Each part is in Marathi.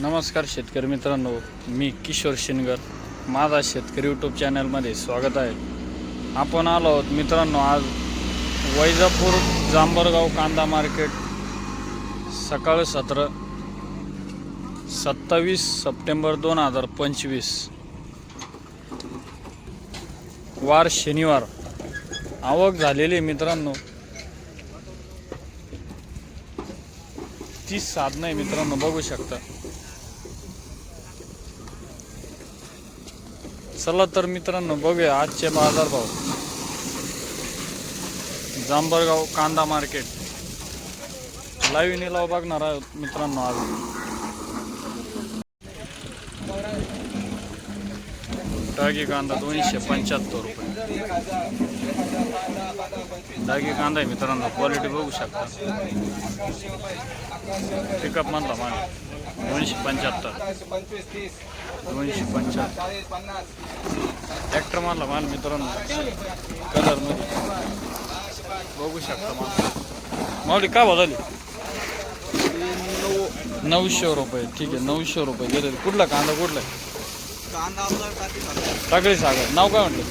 नमस्कार शेतकरी मित्रांनो मी किशोर शिनगर माझा शेतकरी यूट्यूब चॅनलमध्ये स्वागत आहे. आपण आलो आहोत मित्रांनो आज वैजापूर जांभरगाव कांदा मार्केट सकाळ सत्र सत्तावीस सप्टेंबर दोन हजार पंचवीस. वार शनिवार. आवक झालेली मित्रांनो. ती साधनं आहे मित्रांनो बघू शकता. चला तर मित्रांनो बघूया आजचे बाजारभाव जांभरगाव कांदा मार्केट. लाईव्ह निलाव बघणार आहोत मित्रांनो आज. डागी कांदा दोनशे पंच्याहत्तर रुपये. डागी कांदा आहे मित्रांनो क्वालिटी बघू शकता. पिकअप मधला माल दोनशे पंच्याहत्तर. दोनशे पंच्याहत्तर ट्रॅक्टर मधला माल मित्रांनो. कलरमध्ये बघू शकता माल. माऊली का बदलली नऊशे रुपये. ठीक आहे नऊशे रुपये गेले कुठला कांदा कुठला? झाला टाकळी सागर. नाव काय म्हटलं?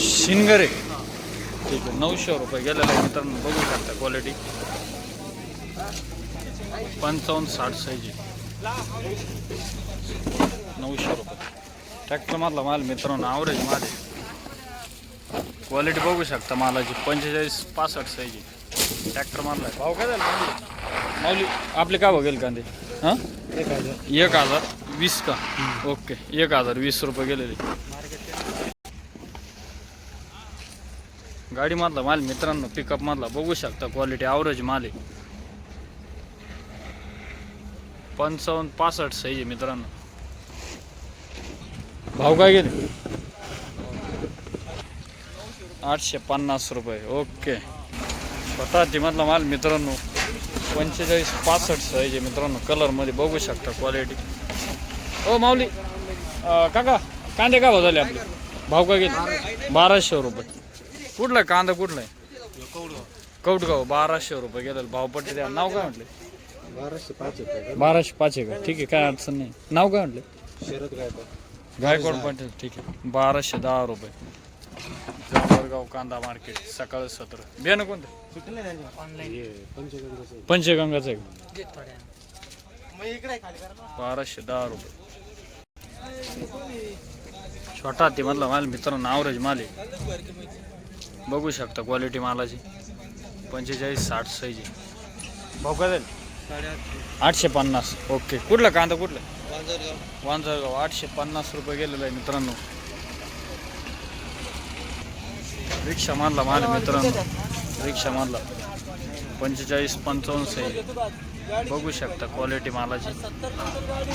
शिनगरे ठीक आहे नऊशे रुपये गेलेला आहे मित्रांनो. बघू शकता क्वालिटी पंचावन्न साठ साईज नऊशे रुपये. ट्रॅक्टर मधला माल मित्रांनो ॲव्हरेज माल आहे. क्वालिटी बघू शकता मालाची. पंचेचाळीस पासष्ट साईज ट्रॅक्टर आहे. भाव काय झाला माऊली? आपले का बघेल कांदे? हां? एक हजार. वीस का? ओके एक हजार वीस रुपये गेलेले. गाडी मधला माल मित्रांनो पिकअप मधला बघू शकता. क्वालिटी ॲव्हरेज माल आहे. पंचावन्न पासष्ट आहे मित्रांनो. भाव काय गेले? आठशे पन्नास रुपये. ओके. स्वतः मधला माल मित्रांनो पंचेचाळीस पासष्ट साईज आहे मित्रांनो. कलरमध्ये बघू शकता क्वालिटी ओ माऊली काका कांदे का बदलले आपले? भाव काय गेले? बाराशे रुपये. कुठला कांदा कुठला आहे? कौटगाव बाराशे रुपये गेलेलं. भावपट्टी द्या. नाव काय म्हटले? बाराशे पाच रुपये बाराशे पाच आहे का? ठीक आहे काय अडचण नाही. नाव काय म्हटले? शरद काय गायकवाड पाटील ठीक आहे. बाराशे दहा रुपये. जांभरगाव कांदा मार्केट सकाळ सत्र. बियाणं कोणतं? पंचगंगाचं पंचगंगाचं आहे बाराशे दहा रुपये. छोटा ते मधला माल मित्रांनो ॲव्हरेज माल आहे. बघू शकता क्वालिटी मालाची. पंचेचाळीस साठ साईज भाऊ काय आठशे पन्नास. ओके. कुठला कांदा कुठला? वांजरगाव. आठशे पन्नास रुपये गेलेला आहे मित्रांनो. रिक्षा मारला माल मित्रांनो. रिक्षा मारला पंचेचाळीस पंचावन्न साईज बघू शकता क्वालिटी मालाची.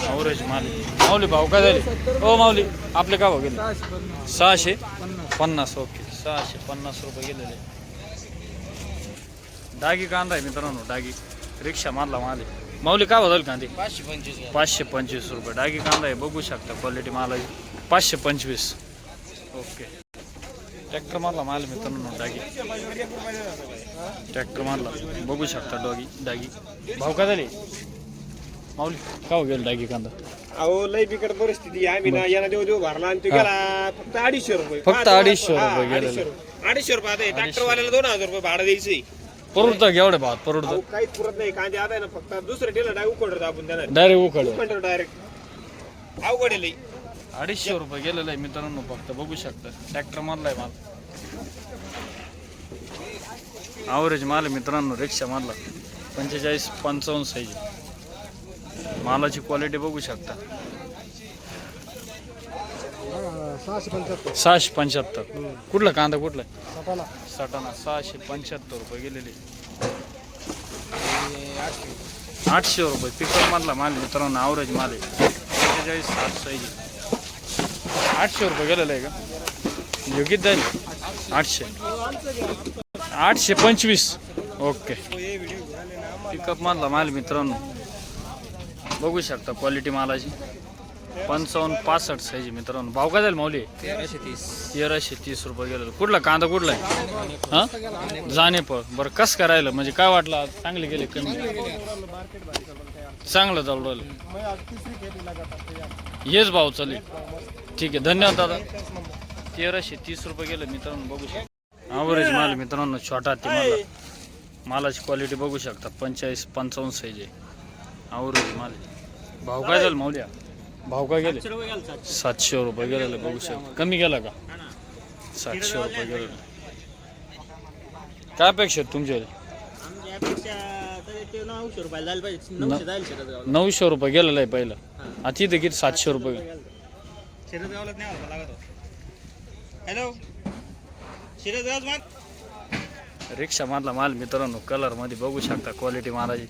अवरेज माल माऊली भाव काय झाले? ओ माऊली आपले का भाव गेले? सहाशे पन्नास. ओके. सहाशे पन्नास रुपये गेलेले. डागी कांदा आहे मित्रांनो डागी. रिक्षा मारला माल. आहे माऊली का बदल कांदे? पाचशे पंचवीस पाचशे पंचवीस रुपये. डागी कांदा आहे बघू शकता क्वालिटी मालाची पाचशे पंचवीस. ओके. ट्रॅक्टर मारला माल मित्रांनो डागी. ट्रॅक्टर मारला. बघू शकता डॉगी डागी. भाव का झाले? माऊली का हो गेल डागी कांदा? अहो लय बिकट परिस्थिती आहे. आम्ही ना याला देऊ देऊ भरला आणि तो. गेला फक्त अडीचशे रुपये. फक्त अडीचशे रुपये. अडीचशे रुपये. आता ट्रॅक्टर वाल्याला दोन हजार रुपये भाडं द्यायचंय परवडतं एवढे भावात परवडतं अहो काहीच पुरत नाही कांदे आता आहे ना फक्त दुसरं टेलर डाय उकडत आपण देणार डायरेक्ट उकळ उकडतो डायरेक्ट अवघड आहे लई. अडीचशे रुपये गेलेलं आहे मित्रांनो फक्त बघू शकता ट्रॅक्टर मारलाय माल ॲव्हरेज माल आहे मित्रांनो रिक्षा मारला पंचेचाळीस पंचावन्न साईज मालाची क्वालिटी बघू शकता सहाशे पंच्याहत्तर. सहाशे पंच्याहत्तर. कुठला कांदा कुठला? सटाणा. सटाणा सहाशे पंच्याहत्तर रुपये गेलेले. आठशे. रुपये. पिकअप मधला माल मित्रांनो ॲव्हरेज माल आहे. पंचेचाळीस साठ साईज आठशे रुपये गेलेलं आहे का? योग्य जाईल आठशे. आठशे पंचवीस. ओके. पिकअप मधला माल मित्रांनो. बघू शकता क्वालिटी मालाची. पंचावन्न पासष्ट साईज मित्रांनो. भाव काय जाईल माऊली? तेराशे तीस तेराशे तीस रुपये गेलं कुठला? कांदा कुठला आहे? हां? जाणे प बरं कस काय राहिलं? म्हणजे काय वाटलं? आज चांगले गेले कमी? चांगलं चालू राहिलं. हेच भाव चालेल ठीक आहे. धन्यवाद दादा. तेराशे तीस रुपये गेलं मित्रांनो बघू शकता. ॲव्हरेज माल मित्रांनो छोटा ते माल. मालाची क्वालिटी बघू शकता. पंचेचाळीस पंचावन्न साईज आहे. ॲव्हरेज माल भाव काय झाला माऊल्या भाव काय गेले? सातशे रुपये गेलेले बघू शकता. कमी गेला का? सातशे रुपये गेलेले. काय अपेक्षा आहेत तुमच्या नऊशे रुपये गेलेलं आहे पहिलं. आता किती? सातशे रुपये हॅलो? रिक्षा मधला माल? मित्रांनो कलरमध्ये बघू शकता क्वालिटी मालाची.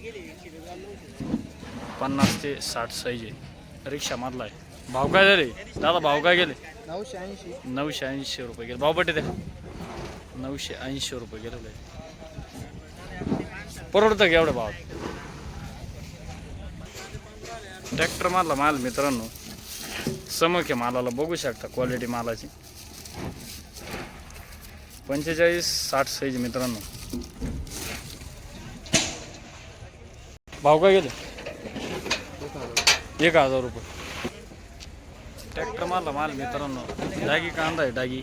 पन्नास ते साठ साईज आहे. रिक्षा मधला आहे. भाव काय झाले? दादा भाव काय गेले? नऊशे ऐंशी. नऊशे ऐंशी रुपये गेले. भाव पट्टे द्या. नऊशे ऐंशी रुपये आहे परवडतं का एवढं भाव? ट्रॅक्टर मारला माल मित्रांनो समोके मालाला. बघू शकता क्वालिटी मालाची. पंचेचाळीस साठ साईज मित्रांनो. भाव काय गेले? एक हजार रुपये. ट्रॅक्टर मारला माल मित्रांनो. डागी कांदा आहे डागी.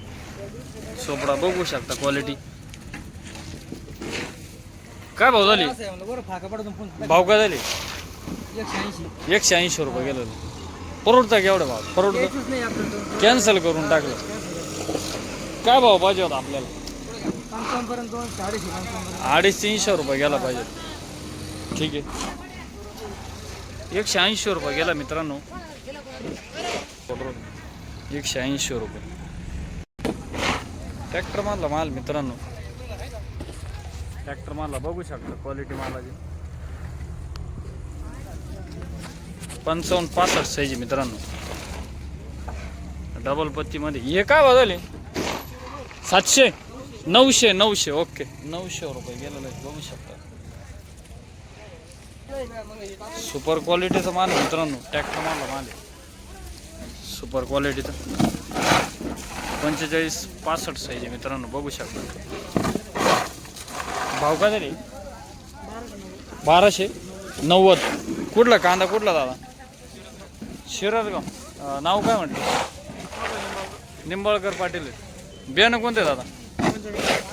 सोपडा बघू शकता क्वालिटी काय भाव झाली? भाव काय झाले? एकशे ऐंशी. रुपये गेलं. परवडतं का एवढं भाव? परवडतं? कॅन्सल करून टाकलं. काय भाव पाहिजे होता आपल्याला? अडीच तीनशे रुपये गेला पाहिजे. ठीक आहे. एकशे ऐंशी रुपये गेला मित्रांनो. एकशे ऐंशी रुपये. ट्रॅक्टर मारला माल मित्रांनो. ट्रॅक्टर मारला बघू शकता क्वालिटी मालाची. पंचावन्न पासष्ट साईज मित्रांनो. डबल पत्तीमध्ये. हे काय बदल सातशे? नऊशे नऊशे. ओके नऊशे रुपये गेलेलं बघू शकता. सुपर क्वालिटीचा माल आहे मित्रांनो ट्रॅक्टर माल माल आहे. सुपर क्वालिटीचा. पंचेचाळीस पासष्ट साईज आहे मित्रांनो बघू शकता. भाव काय झाले बाराशे नव्वद. कुठला कांदा कुठला दादा? शिरदगाव अं, नाव काय म्हटलं? निंबाळकर पाटील. बियाणं कोणतं दादा?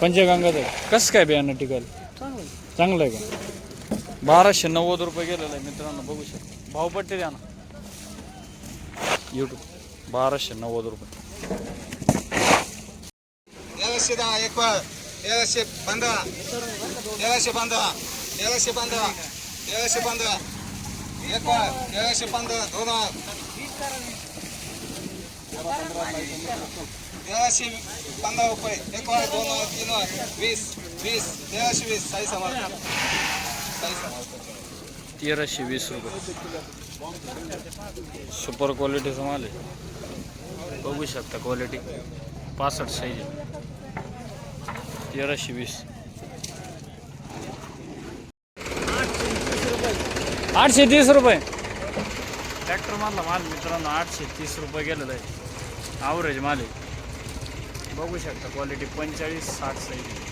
पंचगंगाचं आहे कसं काय बियाणं टिकाल चांगलं आहे का? बाराशे नव्वद रुपये गेलेलं आहे मित्रांनो बघू शकता भावपट्टी द्या ना यूट्यूब बाराशे नव्वद रुपये तेराशे दहा एक पाळ तेराशे पंधरा तेराशे पंधरा तेराशे पंधरा तेराशे पंधरा एक पाळ तेराशे पंधरा दोन हात. तेराशे पंधरा रुपये एक पाळ दोन हात, तीन हात, वीस वीस तेराशे वीस साई समाज साई समाज तेराशे वीस रुपये. सुपर क्वालिटीचा माल आहे. बघू शकता क्वालिटी पासष्ट साईज आहे. तेराशे वीस. आठशे तीस रुपये. ट्रॅक्टर मारला माल मित्रांनो आठशे तीस रुपये गेलेला आहे. ॲव्हरेज माल आहे. बघू शकता क्वालिटी पंचेचाळीस साठ साईज